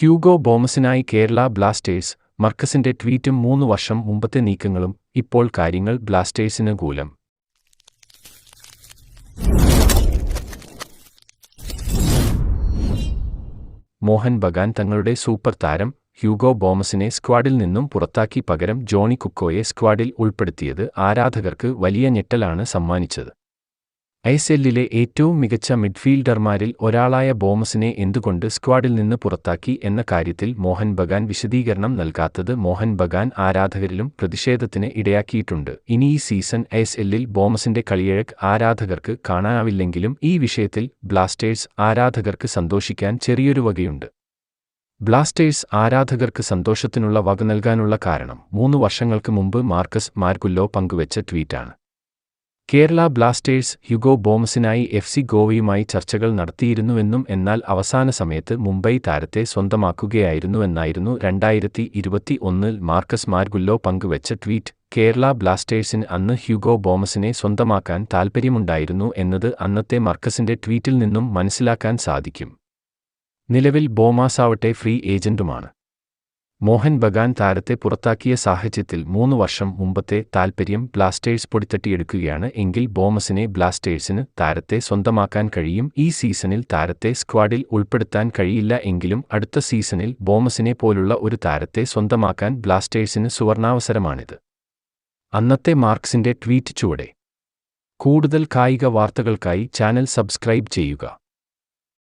Hugo ബോമസിനായി Kerala Blasters മർക്കസിന്റെ ട്വീറ്റും മൂന്ന് വർഷം മുമ്പത്തെ നീക്കങ്ങളും ഇപ്പോൾ കാര്യങ്ങൾ ബ്ലാസ്റ്റേഴ്സിന് കൂലം. മോഹൻ ബഗാൻ തങ്ങളുടെ സൂപ്പർ താരം ഹ്യൂഗോ ബോമസിനെ സ്ക്വാഡിൽ നിന്നും പുറത്താക്കി പകരം ജോണി കുക്കോയെ സ്ക്വാഡിൽ ഉൾപ്പെടുത്തിയത് ആരാധകർക്ക് വലിയ ഞെട്ടലാണ് സമ്മാനിച്ചത്. ഐഎസ്എല്ലിലെ ഏറ്റവും മികച്ച മിഡ്ഫീൽഡർമാരിൽ ഒരാളായ ബോമസിനെ എന്തുകൊണ്ട് സ്ക്വാഡിൽ നിന്ന് പുറത്താക്കി എന്ന കാര്യത്തിൽ മോഹൻ ബഗാൻ വിശദീകരണം നൽകാത്തത് മോഹൻ ബഗാൻ ആരാധകരിലും പ്രതിഷേധത്തിന് ഇടയാക്കിയിട്ടുണ്ട്. ഇനി ഈ സീസൺ ഐഎസ്എല്ലിൽ ബോമസിന്റെ കളിയഴക് ആരാധകർക്ക് കാണാനാവില്ലെങ്കിലും ഈ വിഷയത്തിൽ ബ്ലാസ്റ്റേഴ്സ് ആരാധകർക്ക് സന്തോഷിക്കാൻ ചെറിയൊരു വകയുണ്ട്. ബ്ലാസ്റ്റേഴ്സ് ആരാധകർക്ക് സന്തോഷത്തിനുള്ള വക നൽകാനുള്ള കാരണം മൂന്ന് വർഷങ്ങൾക്ക് മുമ്പ് മാർക്കസ് മാർക്കുല്ലോ പങ്കുവച്ച ട്വീറ്റാണ്. കേരള ബ്ലാസ്റ്റേഴ്സ് ഹ്യുഗോ ബോംസിനായി എഫ് സി ഗോവയുമായി ചർച്ചകൾ നടത്തിയിരുന്നുവെന്നും എന്നാൽ അവസാന സമയത്ത് മുംബൈ താരത്തെ സ്വന്തമാക്കുകയായിരുന്നുവെന്നായിരുന്നു രണ്ടായിരത്തി ഇരുപത്തി ഒന്നിൽ മാർക്കസ് മാർഗുല്ലോ പങ്കുവച്ച ട്വീറ്റ്. കേരള ബ്ലാസ്റ്റേഴ്സിന് അന്ന് ഹ്യൂഗോ ബോമസിനെ സ്വന്തമാക്കാൻ താൽപ്പര്യമുണ്ടായിരുന്നു എന്നത് അന്നത്തെ മർക്കസിന്റെ ട്വീറ്റിൽ നിന്നും മനസ്സിലാക്കാൻ സാധിക്കും. നിലവിൽ ബോമാസാവട്ടെ ഫ്രീ ഏജന്റുമാണ്. മോഹൻ ബഗാൻ താരത്തെ പുറത്താക്കിയ സാഹചര്യത്തിൽ മൂന്ന് വർഷം മുമ്പത്തെ താൽപ്പര്യം ബ്ലാസ്റ്റേഴ്സ് പൊടിത്തട്ടിയെടുക്കുകയാണ് എങ്കിൽ ബോമസിനെ ബ്ലാസ്റ്റേഴ്സിന് താരത്തെ സ്വന്തമാക്കാൻ കഴിയും. ഈ സീസണിൽ താരത്തെ സ്ക്വാഡിൽ ഉൾപ്പെടുത്താൻ കഴിയില്ല എങ്കിലും അടുത്ത സീസണിൽ ബോമസിനെ പോലുള്ള ഒരു താരത്തെ സ്വന്തമാക്കാൻ ബ്ലാസ്റ്റേഴ്സിന് സുവർണാവസരമാണിത്. അന്നത്തെ മാർക്സിന്റെ ട്വീറ്റ് ചുവടെ. കൂടുതൽ കായിക വാർത്തകൾക്കായി ചാനൽ സബ്സ്ക്രൈബ് ചെയ്യുക.